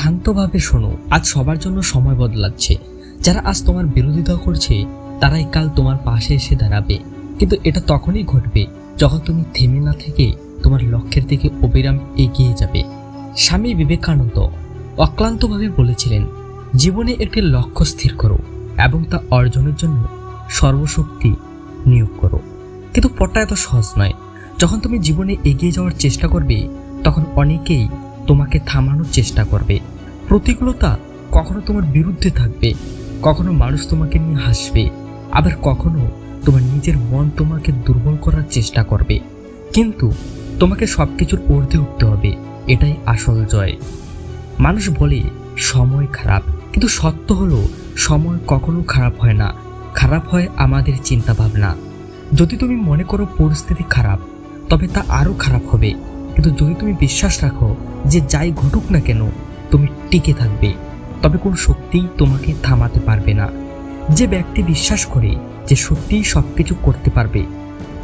শান্তভাবে শোনো, আজ সবার জন্য সময় বদলাচ্ছে। যারা আজ তোমার বিরোধিতা করছে, তারাই কাল তোমার পাশে এসে দাঁড়াবে। কিন্তু এটা তখনই ঘটবে যখন তুমি থেমে না থেকে তোমার লক্ষ্যের দিকে অবিরাম এগিয়ে যাবে। স্বামী বিবেকানন্দ অক্লান্তভাবে বলেছিলেন, জীবনে একটি লক্ষ্য স্থির করো এবং তা অর্জনের জন্য সর্বশক্তি নিয়োগ করো। কিন্তু পটটা এত সহজ নয়। যখন তুমি জীবনে এগিয়ে যাওয়ার চেষ্টা করবে, তখন অনেকেই তোমাকে থামানোর চেষ্টা করবে। প্রতিকূলতা কখনো তোমার বিরুদ্ধে থাকবে, কখনো মানুষ তোমাকে নিয়ে হাসবে, আবার কখনো তোমার নিজের মন তোমাকে দুর্বল করার চেষ্টা করবে। কিন্তু তোমাকে সব কিছুর ঊর্ধ্বে উঠতে হবে, এটাই আসল জয়। মানুষ বলে, সময় খারাপ। কিন্তু সত্য হলো, সময় কখনো খারাপ হয় না। খারাপ হয় আমাদের চিন্তা ভাবনা যদি তুমি মনে করো পরিস্থিতি খারাপ, তবে তা আরও খারাপ হবে। কিন্তু যদি তুমি বিশ্বাস রাখো যে যাই ঘটুক না কেন, তুমি টিকে থাকবে। তবে কোন শক্তিই তোমাকে থামাতে পারবে না। যে ব্যক্তি বিশ্বাস করে যে সত্যিই সব কিছু করতে পারবে,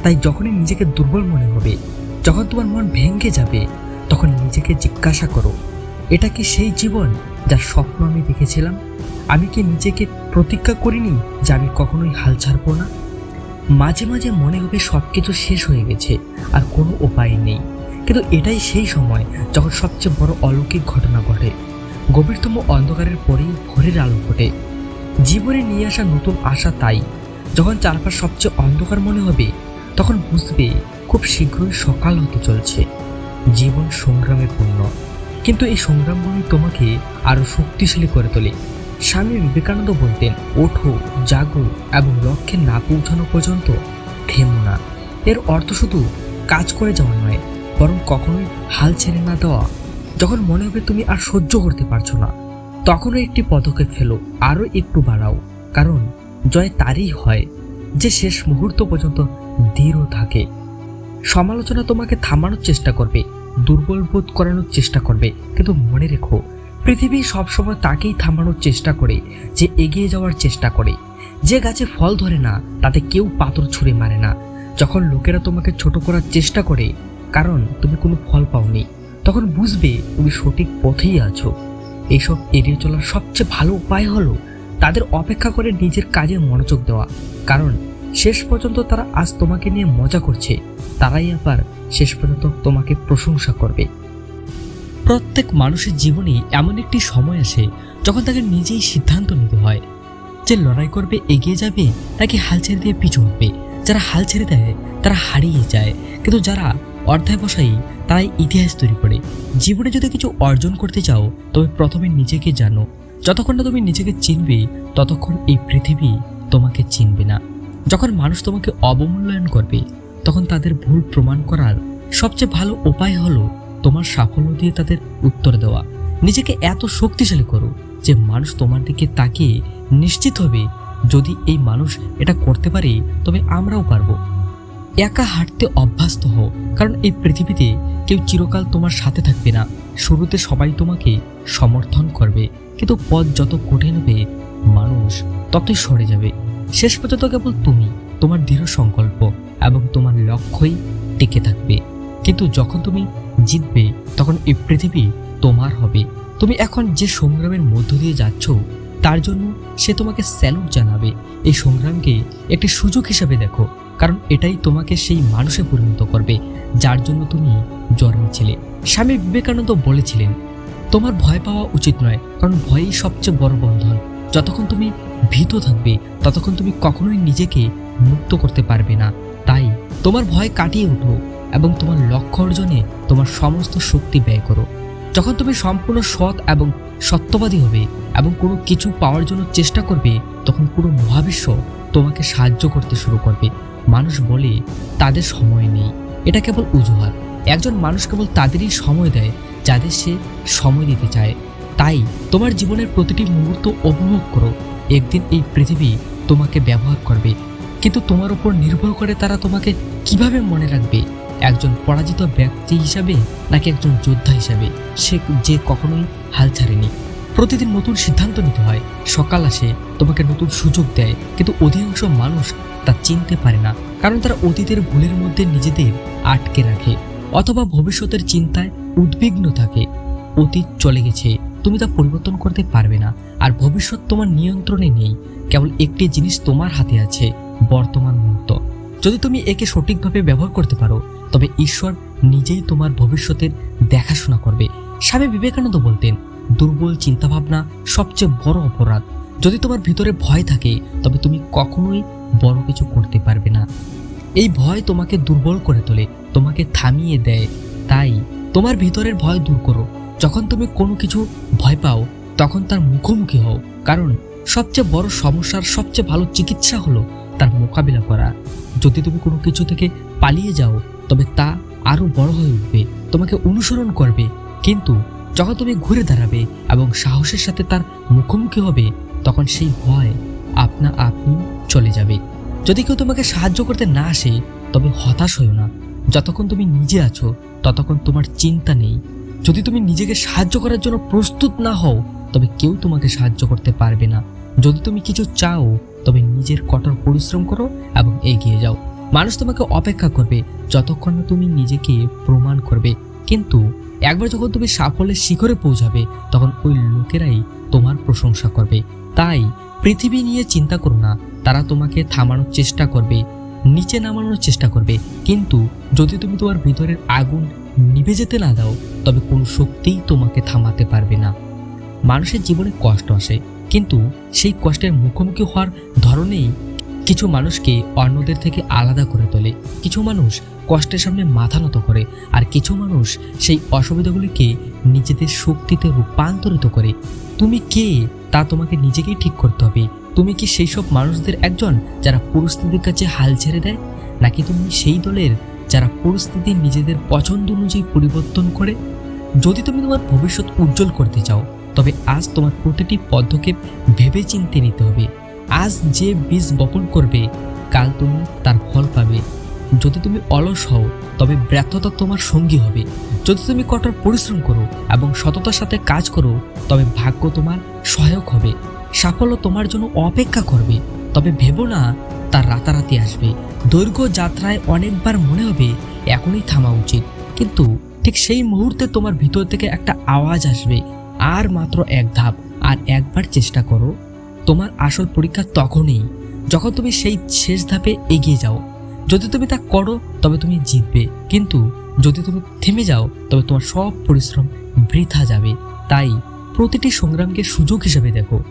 তাই যখনই নিজেকে দুর্বল মনে হবে, যখন তোমার মন ভেঙে যাবে, তখন নিজেকে জিজ্ঞাসা করো, এটা কি সেই জীবন যার স্বপ্ন আমি দেখেছিলাম? আমি কি নিজেকে প্রতিজ্ঞা করিনি যে আমি কখনোই হাল ছাড়বো না? মাঝে মাঝে মনে হবে সব কিছু শেষ হয়ে গেছে আর কোনো উপায় নেই। কিন্তু এটাই সেই সময় যখন সবচেয়ে বড় অলৌকিক ঘটনা ঘটে। গভীরতম অন্ধকারের পরেই ভোরের আলো ফোটে। জীবনে নিয়ে আসা নতুন আশা তাই। যখন চারপাশ সবচেয়ে অন্ধকার মনে হবে, তখন বুঝবে খুব শীঘ্রই সকাল হতে চলছে। জীবন সংগ্রামে পূর্ণ। কিন্তু এই সংগ্রামগুলি তোমাকে আরও শক্তিশালী করে তোলে। স্বামী বিবেকানন্দ বলতেন, ওঠো, জাগো এবং লক্ষ্যে না পৌঁছানো পর্যন্ত থেমো না। এর অর্থ শুধু কাজ করে যাওয়া নয় বরং কখনোই হাল ছেড়ে না দেওয়া। যখন মনে হবে তুমি আর সহ্য করতে পারছ না, তখনও একটি পদক্ষেপ ফেলো, আরও একটু বাড়াও। কারণ জয় তারই হয় যে শেষ মুহূর্ত পর্যন্ত দৃঢ় থাকে। সমালোচনা তোমাকে থামানোর চেষ্টা করবে, দুর্বল বোধ করানোর চেষ্টা করবে। কিন্তু মনে রেখো, পৃথিবী সবসময় তাকেই থামানোর চেষ্টা করে, যে এগিয়ে যাওয়ার চেষ্টা করে। যে গাছে ফল ধরে না, তাতে কেউ পাথর ছুঁড়ে মারে না। যখন লোকেরা তোমাকে ছোট করার চেষ্টা করে কারণ তুমি কোনো ফল পাওনি। তখন বুঝবে তুমি সঠিক পথেই আছো। এইসব এড়িয়ে চলার সবচেয়ে ভালো উপায় হলো তাদের অপেক্ষা করে নিজের কাজে মনোযোগ দেওয়া। কারণ শেষ পর্যন্ত তারা আজ তোমাকে নিয়ে মজা করছে। তারাই আবার শেষ পর্যন্ত তোমাকে প্রশংসা করবে। প্রত্যেক মানুষের জীবনে এমন একটি সময় আসে যখন তাকে নিজেই সিদ্ধান্ত নিতে হয়। যে লড়াই করবে, এগিয়ে যাবে নাকি হাল ছেড়ে দিয়ে পিছু হবে যারা হাল ছেড়ে দেয়, তারা হারিয়ে যায়। কিন্তু যারা অর্ধায় বসাই, তারাই ইতিহাস তৈরি করে। জীবনে যদি কিছু অর্জন করতে চাও, তবে প্রথমে নিজেকে জানো। যতক্ষণ না তুমি নিজেকে চিনবে, ততক্ষণ এই পৃথিবী তোমাকে চিনবে না। যখন মানুষ তোমাকে অবমূল্যায়ন করবে, তখন তাদের ভুল প্রমাণ করার সবচেয়ে ভালো উপায় হলো তোমার সাফল্য দিয়ে তাদের উত্তর দেওয়া। নিজেকে এত শক্তিশালী করো যে মানুষ তোমার দিকে তাকিয়ে নিশ্চিত হবে, যদি এই মানুষ এটা করতে পারে, তবে আমরাও পারব। একা হাঁটতে অভ্যস্ত হও, কারণ এই পৃথিবীতে কেউ চিরকাল তোমার সাথে থাকবে না। শুরুতে সবাই তোমাকে সমর্থন করবে, কিন্তু পথ যত কঠিন হবে, মানুষ ততই সরে যাবে। শেষ পর্যন্ত কেবল তুমি, তোমার দৃঢ় সংকল্প এবং তোমার লক্ষ্যই টিকে থাকবে। কিন্তু যখন তুমি জিতবে, তখন এই পৃথিবী তোমার হবে। তুমি এখন যে সংগ্রামের মধ্য দিয়ে যাচ্ছ, তার জন্য সে তোমাকে স্যালুট জানাবে। এই সংগ্রামকে একটি সুযোগ হিসেবে দেখো। কারণ এটাই তোমাকে সেই মানুষে পরিণত করবে, যার জন্য তুমি জন্মেছিলে। স্বামী বিবেকানন্দ বলেছিলেন, তোমার ভয় পাওয়া উচিত নয়, কারণ ভয়ই সবচেয়ে বড় বন্ধন। যতক্ষণ তুমি ভীত থাকবে, ততক্ষণ তুমি কখনোই নিজেকে মুক্ত করতে পারবে না। তাই তোমার ভয় কাটিয়ে উঠো এবং তোমার লক্ষ্য অর্জনে তোমার সমস্ত শক্তি ব্যয় করো। যখন তুমি সম্পূর্ণ সৎ এবং সত্যবাদী হবে এবং কোনো কিছু পাওয়ার জন্য চেষ্টা করবে, তখন পুরো মহাবিশ্ব তোমাকে সাহায্য করতে শুরু করবে। মানুষ বলে তাদের সময় নেই। এটা কেবল অজুহাত একজন মানুষ কেবল তাদেরই সময় দেয় যাদের সে সময় দিতে চায়। তাই তোমার জীবনের প্রতিটি মুহূর্ত উপভোগ করো। একদিন এই পৃথিবী তোমাকে ব্যবহার করবে। কিন্তু তোমার উপর নির্ভর করে তারা তোমাকে কীভাবে মনে রাখবে? একজন পরাজিত ব্যক্তি হিসাবে নাকি একজন যোদ্ধা হিসাবে? সে যে কখনোই হাল ছাড়েনি। প্রতিদিন নতুন সিদ্ধান্ত নিতে হয়। সকাল আসে, তোমাকে নতুন সুযোগ দেয়, কিন্তু অধিকাংশ মানুষ তা চিনতে পারে না, কারণ তারা অতীতের ভুলের মধ্যে নিজেদের আটকে রাখে, অথবা ভবিষ্যতের চিন্তায় উদ্বিগ্ন থাকে। অতীত চলে গেছে, তুমি তা পরিবর্তন করতে পারবে না, আর ভবিষ্যৎ তোমার নিয়ন্ত্রণে নেই, কেবল একটি জিনিস তোমার হাতে আছে, বর্তমান মুহূর্ত। যদি তুমি একে সঠিকভাবে ব্যবহার করতে পারো, তবে ঈশ্বর নিজেই তোমার ভবিষ্যতের দেখাশোনা করবে, স্বামী বিবেকানন্দ বলতেন দুর্বল চিন্তাভাবনা সবচেয়ে বড় অপরাধ। যদি তোমার ভিতরে ভয় থাকে, তবে তুমি কখনোই বড় কিছু করতে পারবে না। এই ভয় তোমাকে দুর্বল করে তোলে, তোমাকে থামিয়ে দেয়। তাই তোমার ভিতরের ভয় দূর করো। যখন তুমি কোনো কিছু ভয় পাও, তখন তার মুখোমুখি হও। কারণ সবচেয়ে বড় সমস্যার সবচেয়ে ভালো চিকিৎসা হলো তার মোকাবিলা করা। যদি তুমি কোনো কিছু থেকে পালিয়ে যাও, তবে তা আরও বড় হয়ে উঠবে, তোমাকে অনুসরণ করবে। কিন্তু যখন তুমি ঘুরে দাঁড়াবে এবং সাহসের সাথে তার মুখোমুখি হবে, তখন সেই ভয় আপনা আপনি চলে যাবে। যদি কেউ তোমাকে সাহায্য করতে না আসে, তবে হতাশ হও না। যতক্ষণ তুমি নিজে আছো, ততক্ষণ তোমার চিন্তা নেই। যদি তুমি নিজেকে সাহায্য করার জন্য প্রস্তুত না হও, তবে কেউ তোমাকে সাহায্য করতে পারবে না। যদি তুমি কিছু চাও, তবে নিজের কঠোর পরিশ্রম করো এবং এগিয়ে যাও। মানুষ তোমাকে অপেক্ষা করবে যতক্ষণ তুমি নিজেকে প্রমাণ করবে। কিন্তু একবার যখন তুমি সাফল্যের শিখরে পৌঁছাবে, তখন ওই লোকেরাই তোমার প্রশংসা করবে। তাই পৃথিবী নিয়ে চিন্তা করো না, তারা তোমাকে থামানোর চেষ্টা করবে, নিচে নামানোর চেষ্টা করবে। কিন্তু যদি তুমি তোমার ভিতরের আগুন নিভে যেতে না দাও, তবে কোন শক্তিই তোমাকে থামাতে পারবে না। মানুষের জীবনে কষ্ট আসে, কিন্তু সেই কষ্টের মুখোমুখি হওয়ার ধরনেই কিছু মানুষকে অন্যদের থেকে আলাদা করে তোলে। কিছু মানুষ কষ্টের সামনে মাথা নত করে, আর কিছু মানুষ সেই অসুবিধাগুলিকে নিজেদের শক্তিতে রূপান্তরিত করে। তুমি কে? তা তোমাকে নিজেকেই ঠিক করতে হবে। তুমি কি সেই সব মানুষদের একজন যারা পরিস্থিতির কাছে হাল ছেড়ে দেয়? নাকি তুমি সেই দলের যারা পরিস্থিতি নিজেদের পছন্দ অনুযায়ী পরিবর্তন করে? যদি তুমি তোমার ভবিষ্যৎ উজ্জ্বল করতে চাও, তবে আজ তোমার প্রতিটি পদক্ষেপ ভেবে চিনতে নিতে হবে। আজ যে বীজ বপন করবে, কাল তুমি তার ফল পাবে। যদি তুমি অলস হও, তবে ব্যর্থতা তোমার সঙ্গী হবে। যদি তুমি কঠোর পরিশ্রম করো এবং সততার সাথে কাজ করো, তবে ভাগ্য তোমার সহায়ক হবে। সাফল্য তোমার জন্য অপেক্ষা করবে। তবে ভেবো না, তার রাতারাতি আসবে। দৈর্ঘ্য যাত্রায় অনেকবার মনে হবে, এখনই থামা উচিত। কিন্তু ঠিক সেই মুহূর্তে তোমার ভিতর থেকে একটা আওয়াজ আসবে। আর মাত্র এক ধাপ, আর একবার চেষ্টা করো। তোমার আসল পরীক্ষা তখনই, যখন তুমি সেই শেষ ধাপে এগিয়ে যাও। যদি তুমি তা করো, তবে তুমি জিতবে। কিন্তু যদি তুমি থেমে যাও, তবে তোমার সব পরিশ্রম বৃথা যাবে। তাই প্রতিটি সংগ্রামকে সুযোগ হিসেবে দেখো।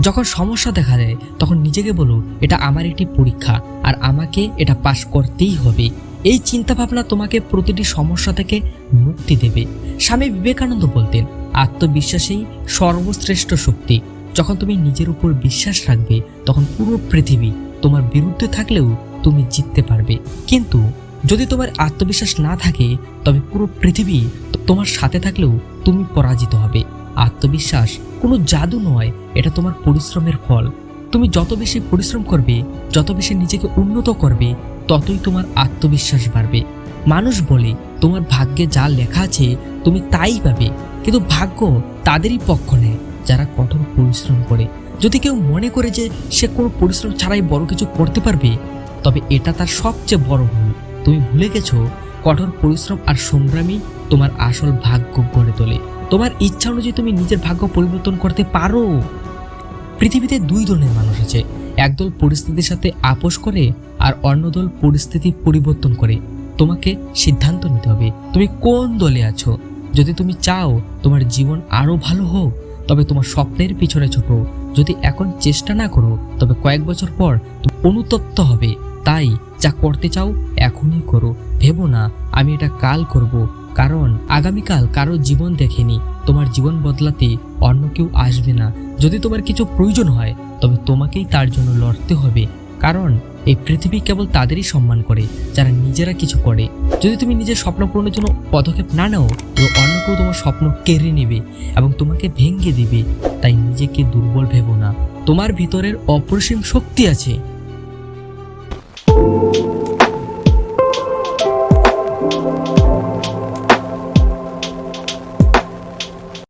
যখন সমস্যা দেখা দেয়, তখন নিজেকে বলো, এটা আমার একটি পরীক্ষা, আর আমাকে এটা পাশ করতেই হবে। এই চিন্তা ভাবনা তোমাকে প্রতিটি সমস্যা থেকে মুক্তি দেবে। স্বামী বিবেকানন্দ বলতেন, আত্মবিশ্বাসেই সর্বশ্রেষ্ঠ শক্তি। যখন তুমি নিজের উপর বিশ্বাস রাখবে, তখন পুরো পৃথিবী তোমার বিরুদ্ধে থাকলেও তুমি জিততে পারবে। কিন্তু যদি তোমার আত্মবিশ্বাস না থাকে, তবে পুরো পৃথিবী তোমার সাথে থাকলেও তুমি পরাজিত হবে। আত্মবিশ্বাস কোনো জাদু নয়, এটা তোমার পরিশ্রমের ফল। তুমি যত বেশি পরিশ্রম করবে, যত বেশি নিজেকে উন্নত করবে, ততই তোমার আত্মবিশ্বাস বাড়বে। মানুষ বলে, তোমার ভাগ্যে যা লেখা আছে, তুমি তাই পাবে। কিন্তু ভাগ্য তাদেরই পক্ষ নেয়, যারা কঠোর পরিশ্রম করে। যদি কেউ মনে করে যে সে কোনো পরিশ্রম ছাড়াই বড় কিছু করতে পারবে তবে এটা তার সবচেয়ে বড় ভুল। তুমি ভুলে গেছো, কঠোর পরিশ্রম আর সংগ্রামী তোমার আসল ভাগ্য গড়ে তোলে। তোমার ইচ্ছা অনুযায়ী তুমি নিজের ভাগ্য পরিবর্তন করতে পারো। পৃথিবীতে দুই ধরনের মানুষ আছে। একদল পরিস্থিতির সাথে আপোষ করে আর অন্য দল পরিস্থিতি পরিবর্তন করে। তোমাকে সিদ্ধান্ত নিতে হবে, তুমি কোন দলে আছো? যদি তুমি চাও তোমার জীবন আরও ভালো হোক তবে তোমার স্বপ্নের পিছনে ছোটো। যদি এখন চেষ্টা না করো, তবে কয়েক বছর পর অনুতপ্ত হবে। তাই যা করতে চাও, এখনই করো। ভেবো না, আমি এটা কাল করব। কারণ আগামীকাল কারও জীবন দেখেনি। তোমার জীবন বদলাতে অন্য কেউ আসবে না। যদি তোমার কিছু প্রয়োজন হয়, তবে তোমাকেই তার জন্য লড়তে হবে। কারণ এই পৃথিবী কেবল তাদেরই সম্মান করে, যারা নিজেরা কিছু করে। যদি তুমি নিজের স্বপ্ন পূরণের জন্য পদক্ষেপ না নাও, তো অন্য কেউ তোমার স্বপ্ন কেড়ে নেবে এবং তোমাকে ভেঙে দিবে। তাই নিজেকে দুর্বল ভেবো না। তোমার ভিতরের অপরিসীম শক্তি আছে।